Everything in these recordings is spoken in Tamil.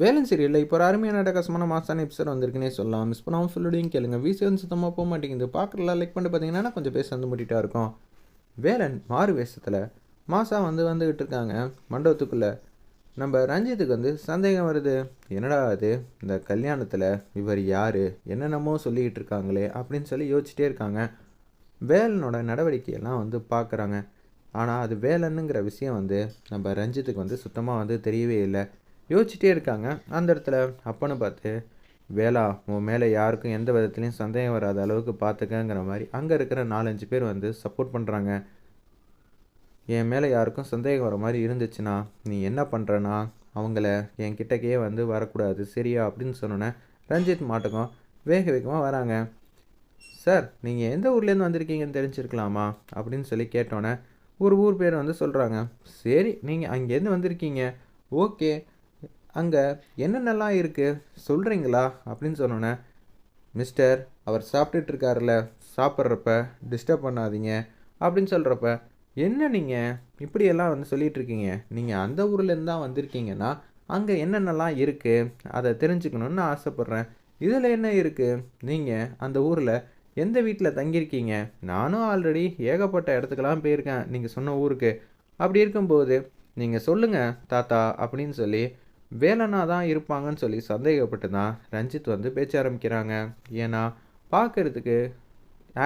வேலன் சீரியலில் இப்போ ஒரு அருமையான அட்டகாசமான மாசான எபிசோட் வந்திருக்குன்னே சொல்லலாம். மிஸ் பண்ணாமல் ஃபுல்லோடையும் கேளுங்க. வீசி வந்து சுத்தமாக போக மாட்டேங்குது. பார்க்குறலாம் லைக் பண்ணிட்டு பார்த்தீங்கன்னா கொஞ்சம் பேச வந்து முட்டிட்டா இருக்கும். வேலன் மாறு வேஷத்தில் மாசா வந்து வந்துக்கிட்டு இருக்காங்க. மண்டபத்துக்குள்ளே நம்ம ரஞ்சித்துக்கு வந்து சந்தேகம் வருது. என்னடா அது இந்த கல்யாணத்தில் இவர் யார்? என்னென்னமோ சொல்லிக்கிட்டு இருக்காங்களே அப்படின்னு சொல்லி யோசிச்சிட்டே இருக்காங்க. வேலனோட நடவடிக்கையெல்லாம் வந்து பார்க்குறாங்க ஆனால் அது வேலனுங்கிற விஷயம் வந்து நம்ம ரஞ்சித்துக்கு வந்து சுத்தமாக வந்து தெரியவே இல்லை. யோசிச்சிட்டே இருக்காங்க. அந்த இடத்துல அப்பன்னு பார்த்து வேலா உன் மேலே யாருக்கும் எந்த விதத்துலையும் சந்தேகம் வராத அளவுக்கு பார்த்துக்கங்கிற மாதிரி அங்கே இருக்கிற நாலஞ்சு பேர் வந்து சப்போர்ட் பண்ணுறாங்க என் மேலே யாருக்கும் சந்தேகம் வர மாதிரி இருந்துச்சுன்னா நீ என்ன பண்ணுறனா அவங்கள என் கிட்டக்கே வந்து வரக்கூடாது. சரியா? அப்படின்னு சொன்னோன்னே ரஞ்சித் மாட்டுக்கும் வேக வேகமாக வராங்க. சார் நீங்கள் எந்த ஊர்லேருந்து வந்திருக்கீங்கன்னு தெரிஞ்சிருக்கலாமா? அப்படின்னு சொல்லி கேட்டோன்னே ஒரு ஊர் பேர் வந்து சொல்கிறாங்க சரி நீங்கள் அங்கேருந்து வந்திருக்கீங்க. ஓகே அங்கே என்னென்னலாம் இருக்குது சொல்கிறீங்களா அப்படின்னு சொன்னோன்னே மிஸ்டர் அவர் சாப்பிட்டுட்டு இருக்காருல்ல சாப்பிட்றப்ப டிஸ்டர்ப் பண்ணாதீங்க அப்படின்னு சொல்கிறப்ப என்ன நீங்கள் இப்படியெல்லாம் வந்து சொல்லிகிட்ருக்கீங்க நீங்கள் அந்த ஊர்லேருந்து தான் வந்திருக்கீங்கன்னா அங்கே என்னென்னலாம் இருக்குது அதை தெரிஞ்சுக்கணுன்னு ஆசைப்பட்றேன். இதில் என்ன இருக்குது நீங்கள் அந்த ஊரில் எந்த வீட்டில் தங்கியிருக்கீங்க? நானும் ஆல்ரெடி ஏகப்பட்ட இடத்துக்கெல்லாம் போயிருக்கேன். நீங்கள் சொன்ன ஊருக்கு. அப்படி இருக்கும்போது நீங்கள் சொல்லுங்கள் தாத்தா அப்படின்னு சொல்லி வேலனா தான் இருப்பாங்கன்னு சொல்லி சந்தேகப்பட்டு தான் ரஞ்சித் வந்து பேச்ச ஆரம்பிக்கிறாங்க. ஏன்னா பார்க்கறதுக்கு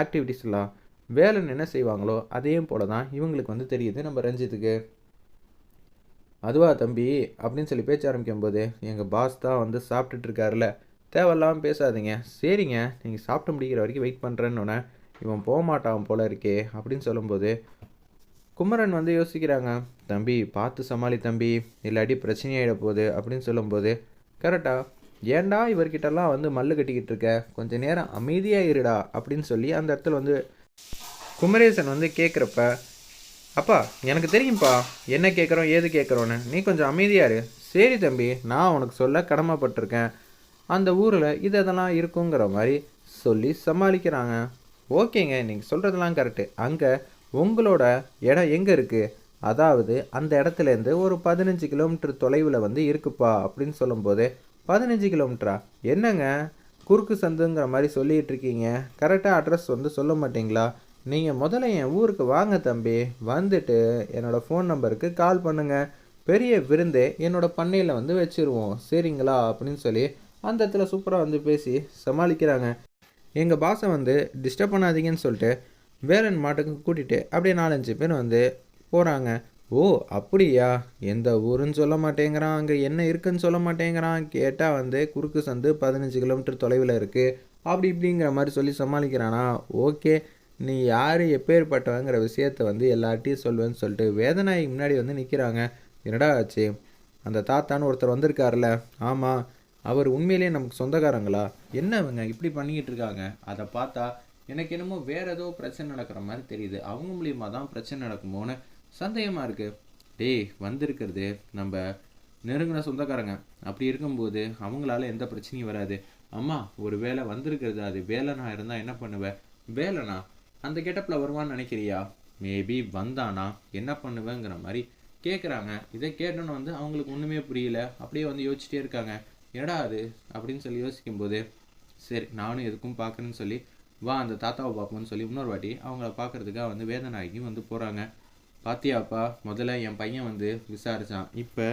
ஆக்டிவிட்டீஸ்லாம் வேலன் என்ன செய்வாங்களோ அதையும் போல தான் இவங்களுக்கு வந்து தெரியுது நம்ம ரஞ்சித்துக்கு. அதுவா தம்பி? அப்படின்னு சொல்லி பேச்ச ஆரம்பிக்கும் போது எங்கள் பாஸ் தான் வந்து சாப்பிட்டுட்டு இருக்காருல்ல. தேவையில்லாமல் பேசாதீங்க. சரிங்க நீங்கள் சாப்பிட்டு முடிக்கிற வரைக்கும் வெயிட் பண்ணுறேன்னொன்னே இவன் போக மாட்டான் போல இருக்கே அப்படின்னு சொல்லும்போது குமரன் வந்து யோசிக்கிறாங்க தம்பி பார்த்து சமாளி தம்பி இல்லாட்டி பிரச்சனையாயிட போகுது அப்படின்னு சொல்லும்போது கரெக்டாக ஏண்டா இவர்கிட்டலாம் வந்து மல்லு கட்டிக்கிட்டு இருக்க? கொஞ்சம் நேரம் அமைதியாக இருடா அப்படின்னு சொல்லி அந்த இடத்துல வந்து குமரேசன் வந்து கேட்குறப்ப அப்பா எனக்கு தெரியும்ப்பா என்ன கேட்குறோம் ஏது கேட்குறோன்னு நீ கொஞ்சம் அமைதியாக இரு. சரி தம்பி நான் உனக்கு சொல்ல கடமைப்பட்டிருக்கேன். அந்த ஊரில் இது இதெல்லாம் இருக்குங்கிற மாதிரி சொல்லி சமாளிக்கிறாங்க. ஓகேங்க நீங்கள் சொல்கிறதெல்லாம் கரெக்டு அங்கே உங்களோட இடம் எங்கே இருக்குது அதாவது அந்த இடத்துலேருந்து ஒரு பதினஞ்சு கிலோமீட்டர் தொலைவில் வந்து இருக்குப்பா அப்படின்னு சொல்லும்போது பதினஞ்சு கிலோமீட்டரா? என்னங்க? குறுக்கு சந்துங்கிற மாதிரி சொல்லிகிட்டு இருக்கீங்க. கரெக்டாக அட்ரஸ் வந்து சொல்ல மாட்டிங்களா? நீங்கள் முதல்ல என் ஊருக்கு வாங்க தம்பி. வந்துட்டு என்னோடய ஃபோன் நம்பருக்கு கால் பண்ணுங்கள் பெரிய விருந்தே என்னோடய பண்ணையில் வந்து வச்சுருவோம். சரிங்களா? அப்படின்னு சொல்லி அந்த இடத்துல சூப்பராக வந்து பேசி சமாளிக்கிறாங்க. எங்கள் பாசை வந்து டிஸ்டர்ப் பண்ணாதீங்கன்னு சொல்லிட்டு வேலன் மாட்டுக்கு கூட்டிகிட்டு அப்படியே நாலஞ்சு பேர் வந்து போகிறாங்க ஓ அப்படியா? எந்த ஊருன்னு சொல்ல மாட்டேங்கிறான். அங்கே என்ன இருக்குன்னு சொல்ல மாட்டேங்கிறான். கேட்டால் வந்து குறுக்கு சந்து பதினஞ்சு கிலோமீட்டர் தொலைவில் இருக்குது அப்படி இப்படிங்கிற மாதிரி சொல்லி சமாளிக்கிறானா? ஓகே. நீ யார் எப்பேற்பட்டவங்கிற விஷயத்த வந்து எல்லார்ட்டையும் சொல்வேன்னு சொல்லிட்டு வேதனாய்க்கு முன்னாடி வந்து நிற்கிறாங்க என்னடா ஆச்சு? அந்த தாத்தான்னு ஒருத்தர் வந்திருக்காருல்ல ஆமாம் அவர் உண்மையிலேயே நமக்கு சொந்தக்காரங்களா? என்ன இவங்க இப்படி பண்ணிக்கிட்டு இருக்காங்க? அதை பார்த்தா எனக்கு என்னமோ வேற ஏதோ பிரச்சனை நடக்கிற மாதிரி தெரியுது. அவங்க மூலியமாக தான் பிரச்சனை நடக்குமோன்னு சந்தேகமாக இருக்குது டேய் வந்திருக்கிறது நம்ம நெருங்கின சொந்தக்காரங்க. அப்படி இருக்கும்போது அவங்களால எந்த பிரச்சனையும் வராது. அம்மா ஒரு வேலை வந்திருக்கிறது அது வேலைனா இருந்தால் என்ன பண்ணுவேன் வேலைனா அந்த கெட்டப்பில் வருவான்னு நினைக்கிறியா? மேபி வந்தானா என்ன பண்ணுவேங்கிற மாதிரி கேட்குறாங்க இதை கேட்டோன்னு வந்து அவங்களுக்கு ஒன்றுமே புரியல. அப்படியே வந்து யோசிச்சிட்டே இருக்காங்க. என்னடா அது? அப்படின்னு சொல்லி யோசிக்கும்போது சரி நானும் எதுக்கும் பார்க்குறேன்னு சொல்லி வா அந்த தாத்தாவை பார்ப்போம்னு சொல்லி இன்னொரு வாட்டி அவங்கள பார்க்கறதுக்காக வந்து வேதநாயகி வந்து போகிறாங்க பாத்தியாப்பா முதல்ல என் பையன் வந்து விசாரிச்சான். இப்போ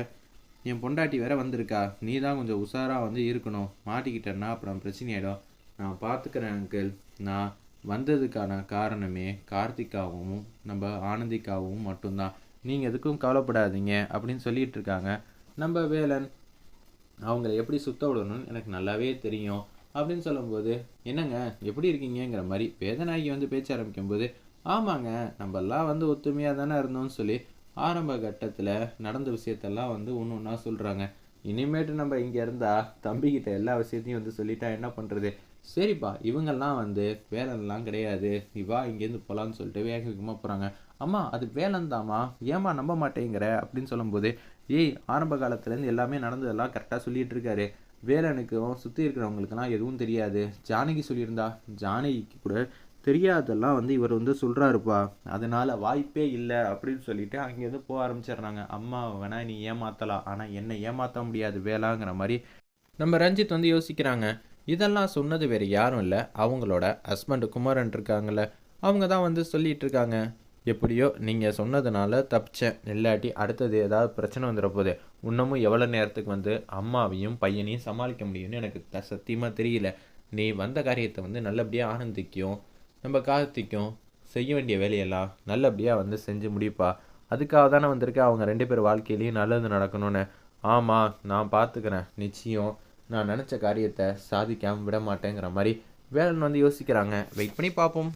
என் பொண்டாட்டி வேற வந்திருக்கா. நீ தான் கொஞ்சம் உஷாராக வந்து இருக்கணும். மாட்டிக்கிட்டேன்னா அப்புறம் பிரச்சனையாயிடும். நான் பார்த்துக்கிறேன் அங்கிள் நான் வந்ததுக்கான காரணமே கார்த்திகாவும் நம்ம ஆனந்திக்காவும் மட்டும்தான். நீங்கள் எதுக்கும் கவலைப்படாதீங்க அப்படின்னு சொல்லிகிட்டு இருக்காங்க. நம்ம வேலன் அவங்கள எப்படி சுத்த விடணும்னு எனக்கு நல்லாவே தெரியும். அப்படின்னு சொல்லும்போது என்னங்க எப்படி இருக்கீங்கங்கிற மாதிரி வேதநாயகி வந்து பேச்ச ஆரம்பிக்கும்போது ஆமாங்க நம்ம எல்லாம் வந்து ஒத்துமையாக தானே இருந்தோம்னு சொல்லி ஆரம்ப கட்டத்தில் நடந்த விஷயத்தெல்லாம் வந்து ஒன்று ஒன்றா சொல்கிறாங்க இனிமேட்டு நம்ம இங்கே இருந்தால் தம்பிக்கிட்ட எல்லா விஷயத்தையும் வந்து சொல்லிட்டா என்ன பண்ணுறது சரிப்பா இவங்கெல்லாம் வந்து வேலைலாம் கிடையாது. இவா இங்கேருந்து போகலான்னு சொல்லிட்டு வேக வேகமாக போகிறாங்க அம்மா அது வேலைந்தாம்மா? ஏம்மா நம்ப மாட்டேங்கிற? அப்படின்னு சொல்லும்போது ஏய் ஆரம்ப காலத்துலேருந்து எல்லாமே நடந்ததெல்லாம் கரெக்டாக சொல்லிட்டு இருக்காரு. வேலனுக்கும் சுற்றி இருக்கிறவங்களுக்கெல்லாம் எதுவும் தெரியாது. ஜானகி சொல்லியிருந்தா ஜானகிக்கு கூட தெரியாதெல்லாம் வந்து இவர் வந்து சொல்கிறாருப்பா அதனால் வாய்ப்பே இல்லை அப்படின்னு சொல்லிட்டு அங்கேருந்து போக ஆரம்பிச்சிடுறாங்க. அம்மா வேணா நீ ஏமாற்றலாம் ஆனால் என்னை ஏமாற்ற முடியாது வேளாங்கிற மாதிரி நம்ம ரஞ்சித் வந்து யோசிக்கிறாங்க. இதெல்லாம் சொன்னது வேறு யாரும் இல்லை. அவங்களோட ஹஸ்பண்டு குமாரன் இருக்காங்கல்ல. அவங்க தான் வந்து சொல்லிகிட்டு இருக்காங்க. எப்படியோ நீங்கள் சொன்னதுனால தப்பிச்சேன். இல்லாட்டி அடுத்தது ஏதாவது பிரச்சனை வந்துட போகுது இன்னமும் எவ்வளோ நேரத்துக்கு வந்து அம்மாவையும் பையனையும் சமாளிக்க முடியும்னு எனக்கு த- சத்தியமா தெரியல. நீ வந்த காரியத்தை வந்து நல்லபடியாக ஆனந்திக்கும் நம்ம கார்த்திக்கும் செய்ய வேண்டிய வேலையெல்லாம் நல்லபடியாக வந்து செஞ்சு முடிப்பா. அதுக்காக தானே வந்திருக்கேன் அவங்க ரெண்டு பேர் வாழ்க்கையிலையும் நல்லது நடக்கணும்னு. ஆமாம் நான் பார்த்துக்கிறேன் நிச்சயம் நான் நினச்ச காரியத்தை சாதிக்காமல் விட மாட்டேங்கிற மாதிரி வேலைன்னு வந்து யோசிக்கிறாங்க. வெயிட் பண்ணி பார்ப்போம்